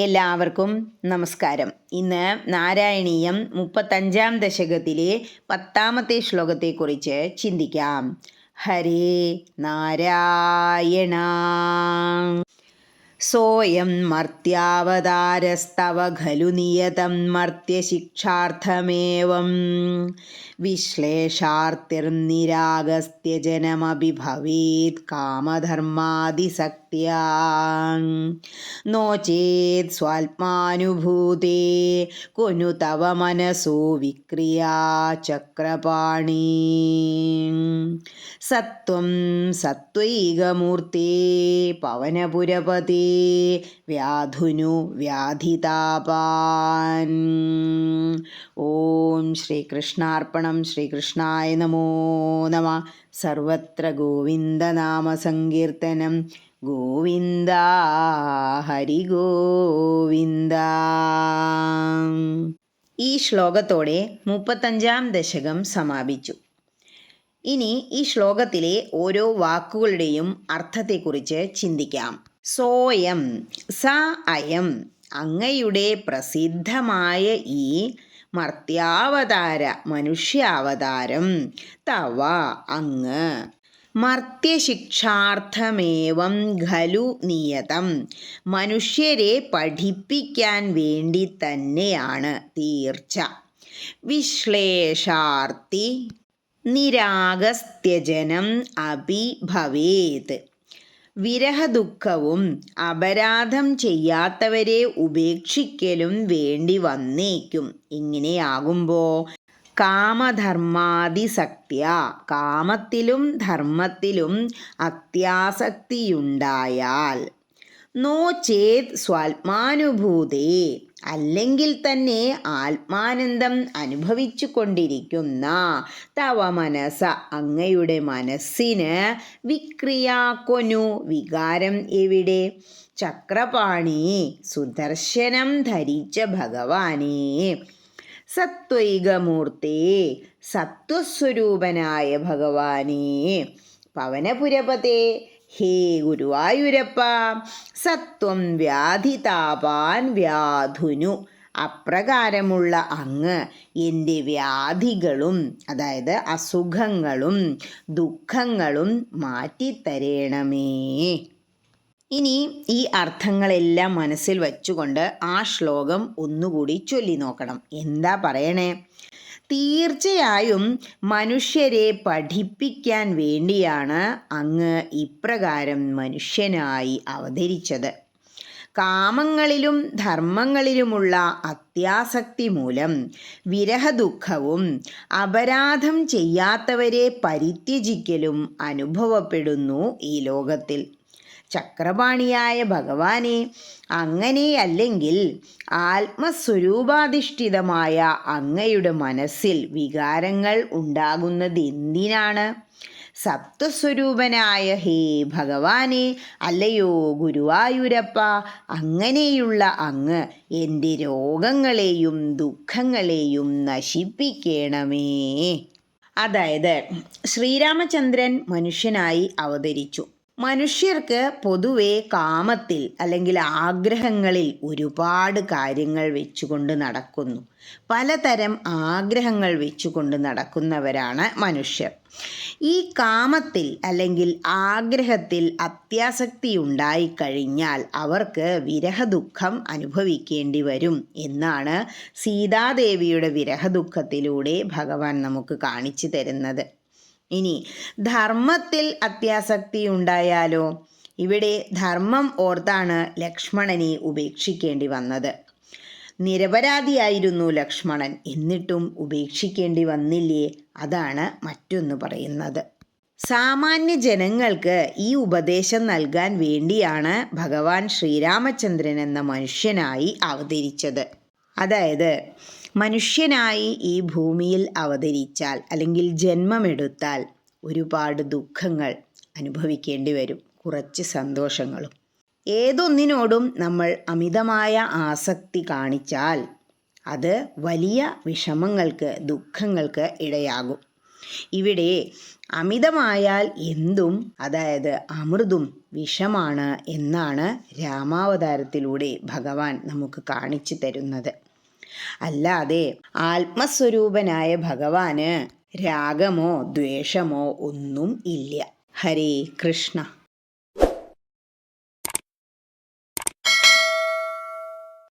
എല്ലാവർക്കും നമസ്കാരം. ഇന്ന് നാരായണീയം മുപ്പത്തഞ്ചാം ദശകത്തിലെ പത്താമത്തെ ശ്ലോകത്തെക്കുറിച്ച് ചിന്തിക്കാം. ഹരേ നാരായണ. സോയം മർത്യാവതാരസ്തവ ഖലു നിയതം മർത്യശിക്ഷാർത്ഥമേവം. വിശ്ലേഷാർത്തിർനിരാഗസ്ത്യജനമപി ഭവേത് ശക്തിയാ നോ ചേത് സ്വാത്മാനുഭൂതേ കൊനു തവ മനസോ വിക്രിയാ ചക്രപാണി. സത്വം സത്വൈകമൂർത്തേ പവനപുരപതേ വ്യാധുനു വ്യാധിതാപാൻ. ഓം ശ്രീകൃഷ്ണാർപ്പണം ശ്രീകൃഷ്ണായ നമോ നമ. സർവത്ര ഗോവിന്ദനാമസങ്കീർത്തനം ഗോവിന്ദ ഹരി ഗോവിന്ദ ഈ ശ്ലോകത്തോടെ മുപ്പത്തഞ്ചാം ദശകം സമാപിച്ചു. ഇനി ഈ ശ്ലോകത്തിലെ ഓരോ വാക്കുകളുടെയും അർത്ഥത്തെക്കുറിച്ച് ചിന്തിക്കാം. സോയം സ അയം അങ്ങയുടെ പ്രസിദ്ധമായ ഈ മർത്യാവതാര മനുഷ്യാവതാരം തവ അങ്ങ്. മർത്യശിക്ഷാർത്ഥമേവം ഖലു നിയതം. മനുഷ്യരെ പഠിപ്പിക്കാൻ വേണ്ടി തന്നെയാണ് തീർച്ച. വിശ്ലേഷാർത്ഥി നിരാഗസ്ത്യജനം അപി ഭവേത്. വിരഹദുഃഖവും അപരാധം ചെയ്യാത്തവരെ ഉപേക്ഷിക്കലും വേണ്ടി വന്നേക്കും. ഇങ്ങനെയാകുമ്പോൾ കാമധർമാതിസക്തിയ കാമത്തിലും ധർമ്മത്തിലും അത്യാസക്തിയുണ്ടായാൽ നോ ചേത് സ്വാത്മാനുഭൂതേ. അല്ലെങ്കിൽ തന്നെ ആത്മാനന്ദം അനുഭവിച്ചു കൊണ്ടിരിക്കുന്ന തവ മനസ്സ അങ്ങയുടെ മനസ്സിന് വിക്രിയാക്കൊനു വികാരം എവിടെ? ചക്രപാണി സുദർശനം ധരിച്ച ഭഗവാനേ. സത്വൈകമൂർത്തേ സത്വസ്വരൂപനായ ഭഗവാനേ. പവനപുരപതേ ഹേ ഗുരുവായൂരപ്പ സത്വം വ്യാധിതാപാൻ വ്യാധുനു. അപ്രകാരമുള്ള അങ്ങ് എന്റെ വ്യാധികളും അതായത് അസുഖങ്ങളും ദുഃഖങ്ങളും മാറ്റിത്തരേണമേ. ഇനി ഈ അർത്ഥങ്ങളെല്ലാം മനസ്സിൽ വച്ചുകൊണ്ട് ആ ശ്ലോകം ഒന്നുകൂടി ചൊല്ലി നോക്കണം. എന്താ പറയണേ? തീർച്ചയായും മനുഷ്യരെ പഠിപ്പിക്കാൻ വേണ്ടിയാണ് അങ്ങ് ഇപ്രകാരം മനുഷ്യനായി അവതരിച്ചത്. കാമങ്ങളിലും ധർമ്മങ്ങളിലുമുള്ള അത്യാസക്തി മൂലം വിരഹദുഃഖവും അപരാധം ചെയ്യാത്തവരെ പരിത്യജിക്കലും അനുഭവപ്പെടുന്നു ഈ ലോകത്തിൽ. ചക്രപാണിയായ ഭഗവാനെ അങ്ങനെയല്ലെങ്കിൽ ആത്മസ്വരൂപാധിഷ്ഠിതമായ അങ്ങയുടെ മനസ്സിൽ വികാരങ്ങൾ ഉണ്ടാകുന്നത് എന്തിനാണ്? സപ്തസ്വരൂപനായ ഹേ ഭഗവാനെ അല്ലയോ ഗുരുവായൂരപ്പ അങ്ങനെയുള്ള അങ്ങ് എന്റെ രോഗങ്ങളെയും ദുഃഖങ്ങളെയും നശിപ്പിക്കണമേ. അതായത് ശ്രീരാമചന്ദ്രൻ മനുഷ്യനായി അവതരിച്ചു. മനുഷ്യർക്ക് പൊതുവെ കാമത്തിൽ അല്ലെങ്കിൽ ആഗ്രഹങ്ങളിൽ ഒരുപാട് കാര്യങ്ങൾ വെച്ചുകൊണ്ട് നടക്കുന്നു. പലതരം ആഗ്രഹങ്ങൾ വെച്ചുകൊണ്ട് നടക്കുന്നവരാണ് മനുഷ്യർ. ഈ കാമത്തിൽ അല്ലെങ്കിൽ ആഗ്രഹത്തിൽ അത്യാസക്തി ഉണ്ടായിക്കഴിഞ്ഞാൽ അവർക്ക് വിരഹദുഃഖം അനുഭവിക്കേണ്ടി വരും എന്നാണ് സീതാദേവിയുടെ വിരഹദുഃഖത്തിലൂടെ ഭഗവാൻ നമുക്ക് കാണിച്ചു തരുന്നത്. ഇനി ധർമ്മത്തിൽ അത്യാസക്തി ഉണ്ടായാലോ? ഇവിടെ ധർമ്മം ഓർത്താണ് ലക്ഷ്മണനെ ഉപേക്ഷിക്കേണ്ടി വന്നത്. നിരപരാധിയായിരുന്നു ലക്ഷ്മണൻ. എന്നിട്ടും ഉപേക്ഷിക്കേണ്ടി വന്നില്ലേ? അതാണ് മറ്റൊന്ന് പറയുന്നത്. സാമാന്യ ജനങ്ങൾക്ക് ഈ ഉപദേശം നൽകാൻ വേണ്ടിയാണ് ഭഗവാൻ ശ്രീരാമചന്ദ്രൻ എന്ന മനുഷ്യനായി അവതരിച്ചത്. അതായത് മനുഷ്യനായി ഈ ഭൂമിയിൽ അവതരിച്ചാൽ അല്ലെങ്കിൽ ജന്മമെടുത്താൽ ഒരുപാട് ദുഃഖങ്ങൾ അനുഭവിക്കേണ്ടി വരും. കുറച്ച് സന്തോഷങ്ങളും. ഏതൊന്നിനോടും നമ്മൾ അമിതമായ ആസക്തി കാണിച്ചാൽ അത് വലിയ വിഷമങ്ങൾക്ക് ദുഃഖങ്ങൾക്ക് ഇടയാകും. ഇവിടെ അമിതമായാൽ എന്തും അതായത് അമൃതും വിഷമാണ് എന്നാണ് രാമാവതാരത്തിലൂടെ ഭഗവാൻ നമുക്ക് കാണിച്ചു തരുന്നത്. അല്ലാതെ ആത്മസ്വരൂപനായ ഭഗവാന് രാഗമോ ദ്വേഷമോ ഒന്നും ഇല്ല. ഹരേ കൃഷ്ണ.